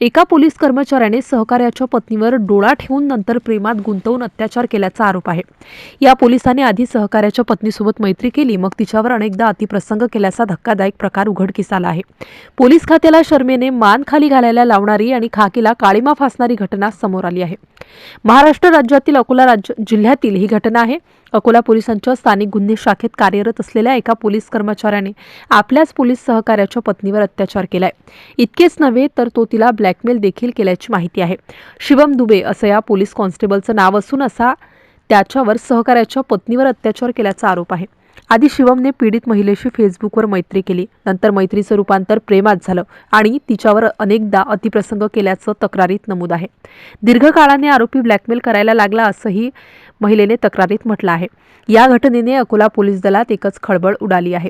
एका पोलीस कर्मचाऱ्याने सहकार्याच्या पत्नीवर डोळा ठेवून नंतर प्रेमात गुंतवून अत्याचार केल्याचा आरोप आहे. या पोलिसांनी आधी सहकार्याच्या पत्नीसोबत मैत्री केली मग तिच्यावर अनेकदा अतिप्रसंग केल्याचा धक्कादायक प्रकार उघडकीस आला आहे. पोलीस खात्याला शर्मेने मान खाली घालायला लावणारी आणि खाकीला काळीमा फासणारी घटना समोर आली आहे. महाराष्ट्र राज्यातील अकोला राज्य जिल्ह्यातील ही घटना आहे. अकोला पोलिसांच्या स्थानिक गुन्हे शाखेत कार्यरत असलेल्या एका पोलीस कर्मचाऱ्याने आपल्याच पोलीस सहकार्याच्या पत्नीवर अत्याचार केलाय. इतकेच नव्हे तर तो तिला ब्लॅकमेल देखील केल्याची माहिती आहे. शिवम दुबे असं या पोलीस कॉन्स्टेबलचं नाव असून असा त्याच्यावर सहकार्याच्या पत्नीवर अत्याचार केल्याचा आरोप आहे. आधी शिवमने पीडित महिलेशी फेसबुकवर मैत्री केली. नंतर मैत्रीचं रूपांतर प्रेमात झालं आणि तिच्यावर अनेकदा अतिप्रसंग केल्याचं तक्रारीत नमूद आहे. दीर्घकाळाने आरोपी ब्लॅकमेल करायला लागला असंही महिलेने तक्रारीत म्हटलं आहे. या घटनेने अकोला पोलीस दलात एकच खळबळ उडाली आहे.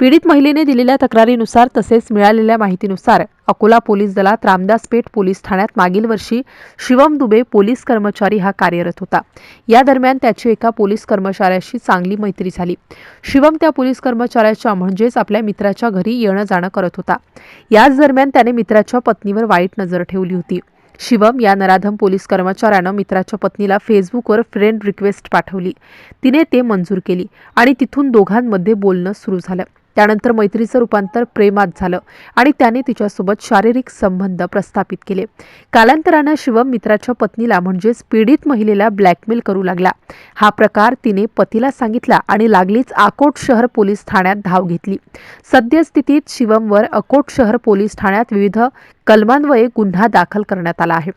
पीडित महिलेने दिलेल्या तक्रारीनुसार तसेच मिळालेल्या माहितीनुसार अकोला पोलीस दलात रामदास पेठ पोलीस ठाण्यात मागील वर्षी शिवम दुबे पोलीस कर्मचारी हा कार्यरत होता. या दरम्यान त्याची एका पोलीस कर्मचाऱ्याशी चांगली मैत्री झाली. शिवम त्या पोलीस कर्मचाऱ्याच्या म्हणजेच आपल्या मित्राच्या घरी येणं जाणं करत होता. याच दरम्यान त्याने मित्राच्या पत्नीवर वाईट नजर ठेवली होती. शिवम या नराधम पोलीस कर्मचाऱ्यानं मित्राच्या पत्नीला फेसबुकवर फ्रेंड रिक्वेस्ट पाठवली. तिने ते मंजूर केली आणि तिथून दोघांमध्ये बोलणं सुरू झालं. त्यानंतर मैत्रीचं रूपांतर प्रेमात झालं आणि त्याने तिच्यासोबत शारीरिक संबंध प्रस्थापित केले. कालांतरानं शिवम मित्राच्या पत्नीला म्हणजेच पीडित महिलेला ब्लॅकमेल करू लागला. हा प्रकार तिने पतीला सांगितला आणि लागलीच आकोट शहर पोलीस ठाण्यात धाव घेतली. सद्यस्थितीत शिवमवर अकोट शहर पोलीस ठाण्यात विविध कलमान्वये गुन्हा दाखल करण्यात आला आहे.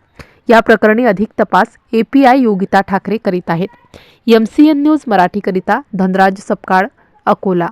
या प्रकरणी अधिक तपास एपीआय योगिता ठाकरे करीत आहेत. एम सी एन न्यूज मराठीकरिता धनराज सपकाळ अकोला.